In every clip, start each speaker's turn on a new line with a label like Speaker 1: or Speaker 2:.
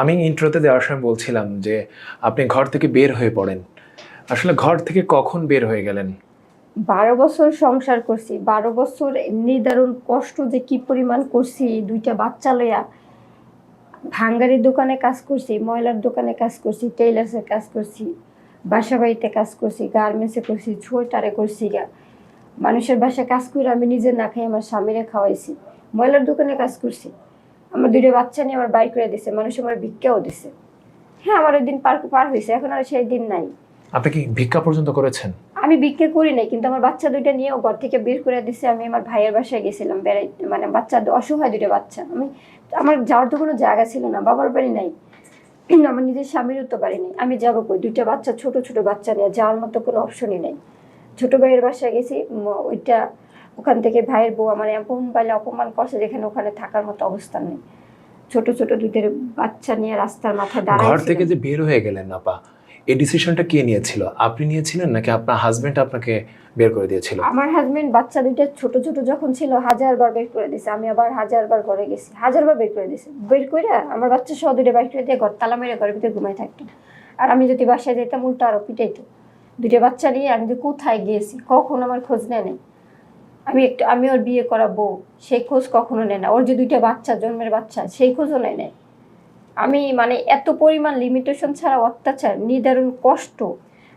Speaker 1: আমি ইন্ট্রোতে দেওয়ার সময় বলছিলাম যে, আপনি ঘর থেকে বের হয়ে পড়েন। আসলে ঘর থেকে কখন বের হয়ে গেলেন?
Speaker 2: বারো বছর সংসার করছি। বারো বছর দারুণ কষ্ট যে কি পরিমাণ করছি দুইটা বাচ্চা লইয়া ভাঙ্গারির দোকানে কাজ করছি, ময়লার দোকানে কাজ করছি টেইলার্সে কাজ করছি বাসা বাড়িতে কাজ করছি গার্মেন্টসে করছি, সোয়েটারে করছি গা। মানুষের বাসায় কাজ করে আমি নিজে না খাই আমার স্বামীরে খাওয়াইছি। ময়লার দোকানে কাজ করছি। আমার দুইটা বাচ্চা নিয়ে আমার বাইক করে দিছে মানুষ আমার ভিক্ষাও দিছে। হ্যাঁ আমার ওই দিন পার পার হয়েছে এখন আর সেই দিন নাই।
Speaker 1: আপনি কি ভিক্ষা পর্যন্ত করেছেন?
Speaker 2: আমি বিক্রি করি নাই কিন্তু আমার বাচ্চা দুইটা নিয়েও ঘর থেকে বের করে দিছে আমি আমার ভাইয়ের বাসায় গেছিলাম বেড়াইতে মানে বাচ্চা অসহায় দুটো বাচ্চা। আমি আমার যাওয়ার তো কোনো জায়গা ছিল না বাবার বাড়ি নাই। আমার নিজের স্বামীরও তো বাড়ি নেই। আমি যাব কই? দুইটা বাচ্চা ছোট ছোট বাচ্চা নিয়ে যাওয়ার মতো কোনো অপশনই নেই। ছোট ভাইয়ের বাসায় গেছি ওইটা ওখান থেকে ভাইয়ের বউ আমার এমন পাইলে অপমান করছে যেখানে ওখানে থাকার মতো অবস্থা নেই। ছোট ছোট দুধের বাচ্চা নিয়ে রাস্তার মাথায়
Speaker 1: ঘর
Speaker 2: দাঁড়ায়
Speaker 1: থেকে যে বের হয়ে গেলেন আপা এই ডিসিশনটা কে নিয়েছিল? আপনি নিয়েছিলেন নাকি আপনার হাজবেন্ড আপনাকে বের করে দিয়েছিল?
Speaker 2: আমার হাজবেন্ড বাচ্চা দুইটা ছোট ছোট যখন ছিল হাজার বার বের করে দিছে। আমি আবার হাজার বার ঘরে গেছি। হাজার বার বের করে দিছে। বের করে আমার বাচ্চা সহ দুইটা বাইর করে দিয়ে ঘর তালা মেরে ঘরের ভিতরে ঘুমাই থাকতো। আর আমি যদি বাসায় যেতাম উল্টো আরও পিটাইতো। দুইটা বাচ্চা নিয়ে আমি যে কোথায় গিয়েছি কখন আমার খোঁজ নেয় নাই। আমি একটু, আমি ওর বিয়ে করা বউ সেই খোঁজ কখনো নেয় না। ওর যে দুইটা বাচ্চা, জন্মের বাচ্চা, সেই খোঁজও নেয় নাই। আমি মানে এত পরিমাণ লিমিটেশন ছাড়া অত্যাচার, নিদারুণ কষ্ট,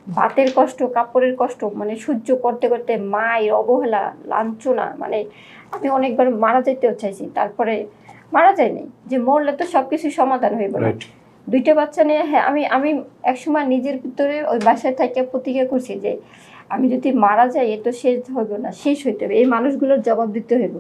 Speaker 2: ভাতের কষ্ট, কাপড়ের কষ্ট মানে সহ্য করতে করতে মায়ের অবহেলা, লাঞ্ছনা মানে আমি অনেকবার মারা যেতেও চাইছি, তারপরে মারা যায়নি। যে মরলে তো সব কিছু সমাধান হয়ে
Speaker 1: রাইট
Speaker 2: দুইটা বাচ্চা নিয়ে হ্যাঁ আমি আমি একসময় নিজের ভিতরে ওই বাসায় থেকে প্রতিজ্ঞা করছি যে, আমি যদি মারা যাই, এ তো শেষ হইব না, শেষ হইতে হবে। এই মানুষগুলোর জবাব দিতে হইব।